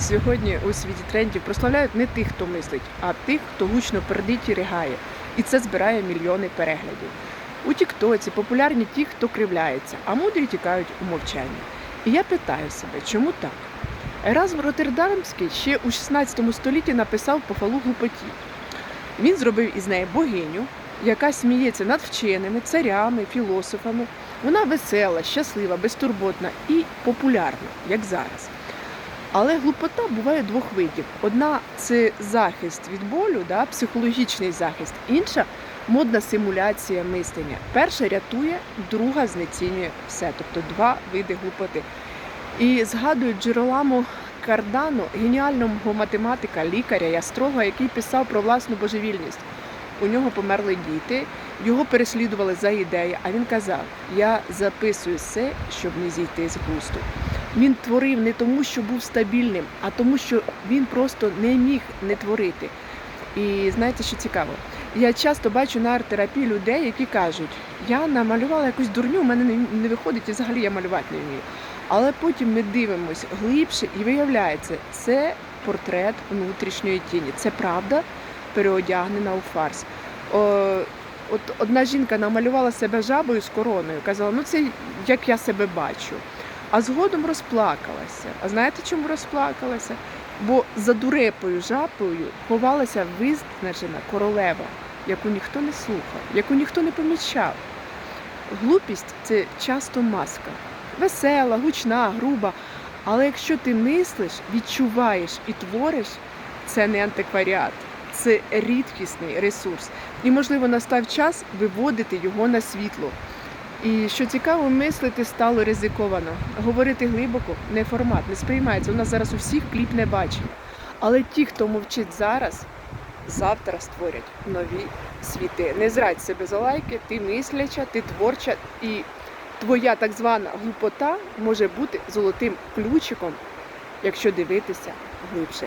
Сьогодні у світі трендів прославляють не тих, хто мислить, а тих, хто гучно пердить і ригає. І це збирає мільйони переглядів. У Тіктоці популярні ті, хто кривляється, а мудрі тікають у мовчанні. І я питаю себе, чому так? Еразм Роттердамський ще у 16 столітті написав похвалу глупоті. Він зробив із неї богиню, яка сміється над вченими, царями, філософами. Вона весела, щаслива, безтурботна і популярна, як зараз. Але глупота буває двох видів: одна це захист від болю, да, психологічний захист, інша модна симуляція мислення. Перша рятує, друга знецінює все, тобто два види глупоти. І згадую Джероламо Кардану, геніального математика, лікаря і астролога, який писав про власну божевільність. У нього померли діти, його переслідували за ідеї, а він казав: Я записую все, щоб не зійти з глузду. Він творив не тому, що був стабільним, а тому, що він просто не міг не творити. І знаєте, що цікаво? Я часто бачу на арт-терапії людей, які кажуть, я намалювала якусь дурню, у мене не- не виходить і взагалі я малювати не вмію. Але потім ми дивимося глибше і виявляється, це портрет внутрішньої тіні. Це правда переодягнена у фарс. О, от одна жінка намалювала себе жабою з короною, казала, ну це як я себе бачу. А згодом розплакалася. А знаєте, чому розплакалася? Бо за дурепою жабою ховалася визначена королева, яку ніхто не слухав, яку ніхто не помічав. Глупість це часто маска. Весела, гучна, груба. Але якщо ти мислиш, відчуваєш і твориш, це не антикваріат, це рідкісний ресурс. І, можливо, настав час виводити його на світло. І що цікаво, мислити стало ризиковано. Говорити глибоко не формат, не сприймається. У нас зараз у всіх кліпне бачення. Але ті, хто мовчить зараз, завтра створять нові світи. Не зрадь себе за лайки, ти мисляча, ти творча, і твоя так звана глупота може бути золотим ключиком, якщо дивитися глибше.